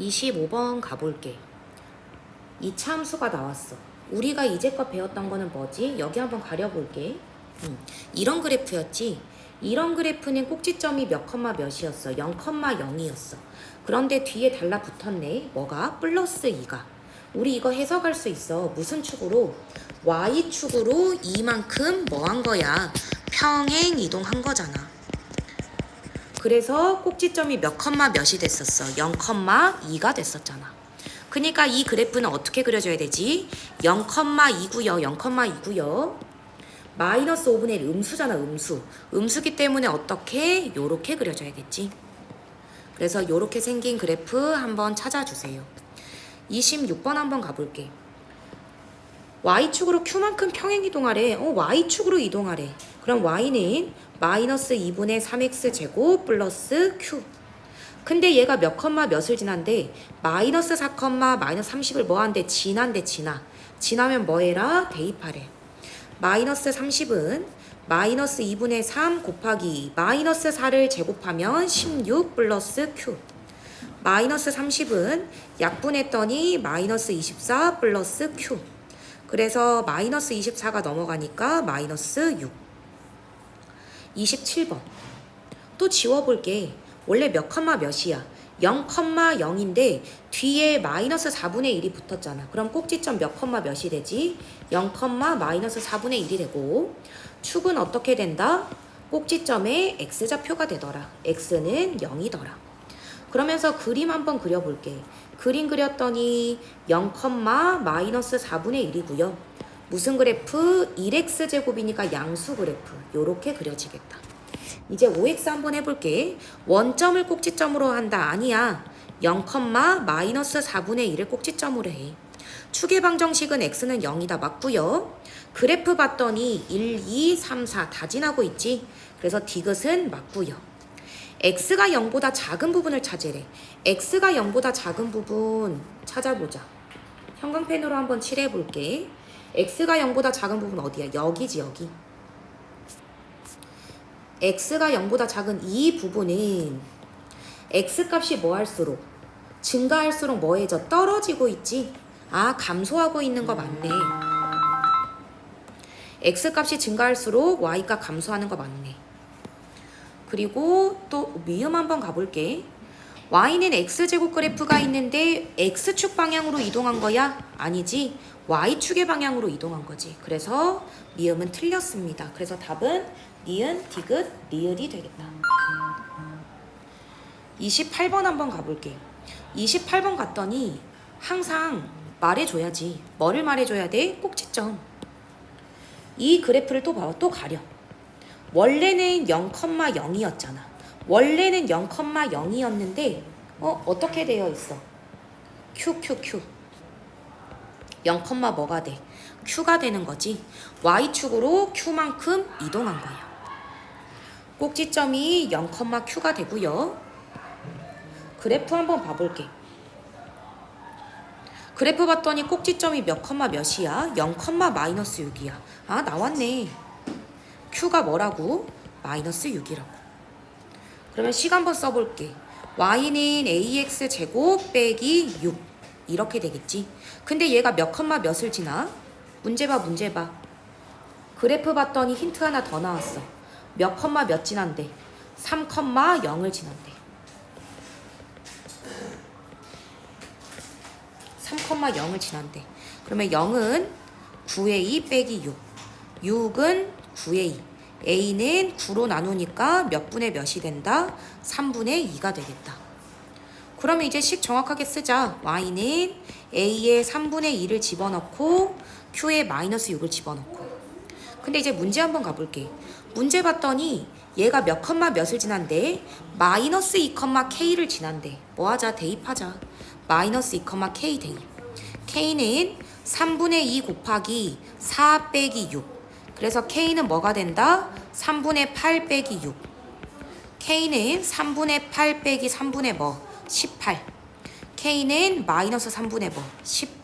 25번 가볼게. 이차 함수가 나왔어. 우리가 이제껏 배웠던 거는 뭐지? 여기 한번 가려볼게. 음, 이런 그래프였지? 이런 그래프는 꼭지점이 몇 컴마 몇이었어? 0,0이었어. 그런데 뒤에 달라붙었네. 뭐가? 플러스 2가. 우리 이거 해석할 수 있어. 무슨 축으로? Y축으로 이만큼 뭐 한 거야? 평행 이동한 거잖아. 그래서 꼭지점이 몇 컴마 몇이 됐었어? 0,2가 됐었잖아. 그러니까 이 그래프는 어떻게 그려줘야 되지? 0,2고요. 0,2고요. 마이너스 5분의 1 음수잖아, 음수. 음수기 때문에 어떻게? 요렇게 그려줘야겠지. 그래서 요렇게 생긴 그래프 한번 찾아주세요. 26번 한번 가볼게. Y축으로 Q만큼 평행 이동하래. 어, Y축으로 이동하래. 그럼 Y는 마이너스 2분의 3x 제곱 플러스 Q. 근데 얘가 몇 컴마 몇을 지난데 마이너스 4 컴마 마이너스 30을 뭐 한대 지난대 지나. 지나면 뭐 해라? 대입하래. 마이너스 30은 마이너스 2분의 3 곱하기 마이너스 4를 제곱하면 16 플러스 Q. 마이너스 30은 약분했더니 마이너스 24 플러스 Q. 그래서 마이너스 24가 넘어가니까 마이너스 6. 27번. 또 지워볼게. 원래 몇 컴마 몇이야? 0,0인데 뒤에 마이너스 4분의 1이 붙었잖아. 그럼 꼭지점 몇 컴마 몇이 되지? 0, 마이너스 4분의 1이 되고 축은 어떻게 된다? 꼭지점에 x좌표가 되더라. x는 0이더라. 그러면서 그림 한번 그려볼게. 그림 그렸더니 0, 마이너스 4분의 1이고요. 무슨 그래프? 1x 제곱이니까 양수 그래프. 요렇게 그려지겠다. 이제 5x 한번 해볼게. 원점을 꼭지점으로 한다. 아니야. 0, 마이너스 4분의 1을 꼭지점으로 해. 축의 방정식은 x는 0이다. 맞고요. 그래프 봤더니 1, 2, 3, 4 다 지나고 있지. 그래서 디귿은 맞고요. x가 0보다 작은 부분을 찾으래. x가 0보다 작은 부분 찾아보자. 형광펜으로 한번 칠해볼게. X가 0보다 작은 부분 어디야? 여기지 여기. x가 0보다 작은 이 부분은 x 값이 뭐 할수록 증가할수록 뭐해져? 떨어지고 있지? 아 감소하고 있는 거 맞네. x 값이 증가할수록 y 값 감소하는 거 맞네. 그리고 또 미음 한번 가볼게. y는 x제곱 그래프가 있는데 x축 방향으로 이동한 거야? 아니지. Y축의 방향으로 이동한 거지. 그래서 미음은 틀렸습니다. 그래서 답은 니은, 디귿, 리을이 되겠다. 28번 한번 가볼게. 28번 갔더니 항상 말해줘야지. 뭐를 말해줘야 돼? 꼭지점. 이 그래프를 또 봐. 또 가려. 원래는 0,0이었잖아. 원래는 0,0이었는데 어 어떻게 되어 있어? Q 0, 뭐가 돼? Q가 되는 거지. Y축으로 Q만큼 이동한 거야. 꼭지점이 0, Q가 되고요. 그래프 한번 봐볼게. 그래프 봤더니 꼭지점이 몇 컴마 몇이야? 0, 마이너스 6이야. 아 나왔네. Q가 뭐라고? 마이너스 6이라고. 그러면 식 한번 써볼게. y는 ax 제곱 빼기 6 이렇게 되겠지. 근데 얘가 몇 컴마 몇을 지나? 문제 봐 문제 봐. 그래프 봤더니 힌트 하나 더 나왔어. 몇 컴마 몇 지난대? 3 컴마 0을 지난대. 3 컴마 0을 지난대. 그러면 0은 9의 2 빼기 6. 6은 9의 2. a는 9로 나누니까 몇 분의 몇이 된다? 3분의 2가 되겠다. 그러면 이제 식 정확하게 쓰자. y는 a의 3분의 2를 집어넣고 q에 마이너스 6을 집어넣고. 근데 이제 문제 한번 가볼게. 문제 봤더니 얘가 몇 컴마 몇을 지난데 마이너스 2 컴마 k를 지난데 뭐 하자 대입하자. 마이너스 2 컴마 k 대입. k는 3분의 2 곱하기 4 빼기 6. 그래서 K는 뭐가 된다? 3분의 8 빼기 6. K는 3분의 8 빼기 3분의 뭐? 18. K는 마이너스 3분의 뭐? 18.